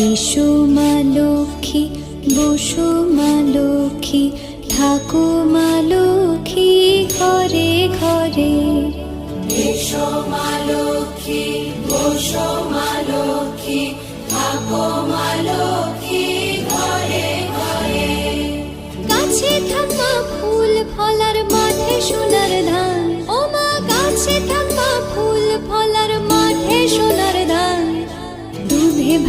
এসো মা লক্ষ্মী বসো মা লক্ষ্মী থাকো মা লক্ষ্মী ঘরে ঘরে। এসো মা লক্ষ্মী বসো মা লক্ষ্মী থাকো মা লক্ষ্মী ঘরে ঘরে। গাছে থাকা ফুল ফলার মাঠে